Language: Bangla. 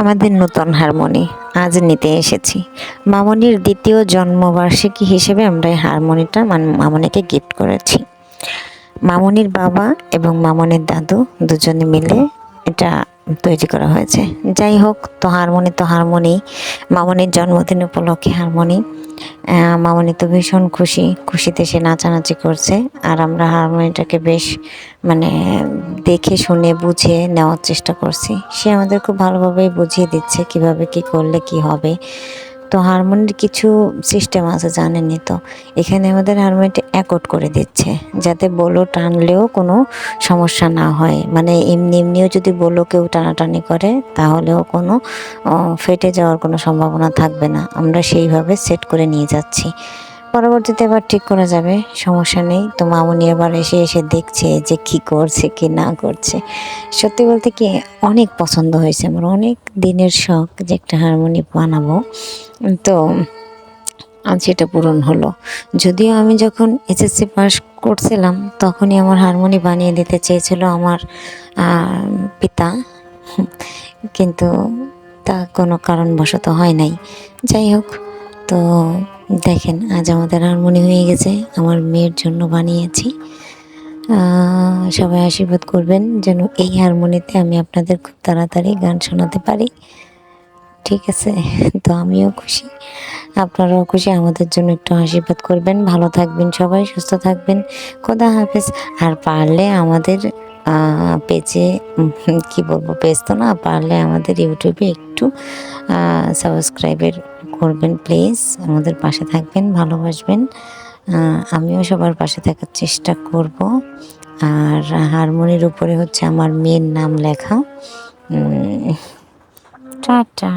আমাদের নতুন হারমোনি। আজ নিতে এসেছি। মামনির দ্বিতীয় জন্মবার্ষিকী হিসেবে আমরা এই হারমোনিটা মান- মামনিকে গিফট করেছি। মামনির বাবা এবং মামনির দাদু দুজনে মিলে এটা তৈরি করা হয়েছে। যাই হোক, তো হারমোনি তো হারমোনি, মামনির জন্মদিন উপলক্ষে হারমোনি। মামনি তো ভীষণ খুশি, খুশিতে সে নাচানাচি করছে। আর আমরা হারমোনিটাকে বেশ মানে দেখে শুনে, বুঝে নেওয়ার চেষ্টা করছি। সে আমাদের খুব ভালোভাবেই বুঝিয়ে দিচ্ছে কীভাবে কি করলে কি হবে। তো হারমোনির কিছু সিস্টেম আছে জানেনি তো। এখানে আমাদের হারমোনিটা অ্যাকর্ড করে দিচ্ছে, যাতে বলো টানলেও কোনো সমস্যা না হয়। মানে এমনি এমনিও যদি বলো কেউ টানাটানি করে, তাহলেও কোনো ফেটে যাওয়ার কোনো সম্ভাবনা থাকবে না। আমরা সেইভাবে সেট করে নিয়ে যাচ্ছি। পরবর্তীতে এবার ঠিক করা যাবে, সমস্যা নেই। তো মামুনি এবার এসে এসে দেখছে যে কি করছে, কি না করছে। সত্যি বলতে কি, অনেক পছন্দ হয়েছে আমার, অনেক দিনের শখ যে একটা হারমোনি বানাবো। তো আজ সেটা পূরণ হলো। যদিও আমি যখন এসএসসি পাস করছিলাম, তখনই আমার হারমোনি বানিয়ে দিতে চেয়েছিল আমার পিতা। কিন্তু তা কোনো কারণবশত হয় নাই। যাই হোক, তো দেখেন, আজ আমাদের হারমোনি হয়ে গেছে। আমার মেয়ের জন্য বানিয়েছি। সবাই আশীর্বাদ করবেন যেন এই হারমোনিতে আমি আপনাদের খুব তাড়াতাড়ি গান শোনাতে পারি। ঠিক আছে? তো আমিও খুশি। আপনারাও খুশি। আমাদের জন্য একটু আশীর্বাদ করবেন। ভালো থাকবেন সবাই, সুস্থ থাকবেন। খোদা হাফেজ। আর পারলে আমাদের পেজে কি বলব? পেজ তো না? পারলে আমাদের ইউটিউবে একটু সাবস্ক্রাইবের করবেন প্লিজ আমাদের পাশে থাকবেন, ভালোবাসবেন। আমিও সবার পাশে থাকার চেষ্টা করব। আর হারমোনির উপরে হচ্ছে আমার মেয়ের নাম লেখা। টাটা।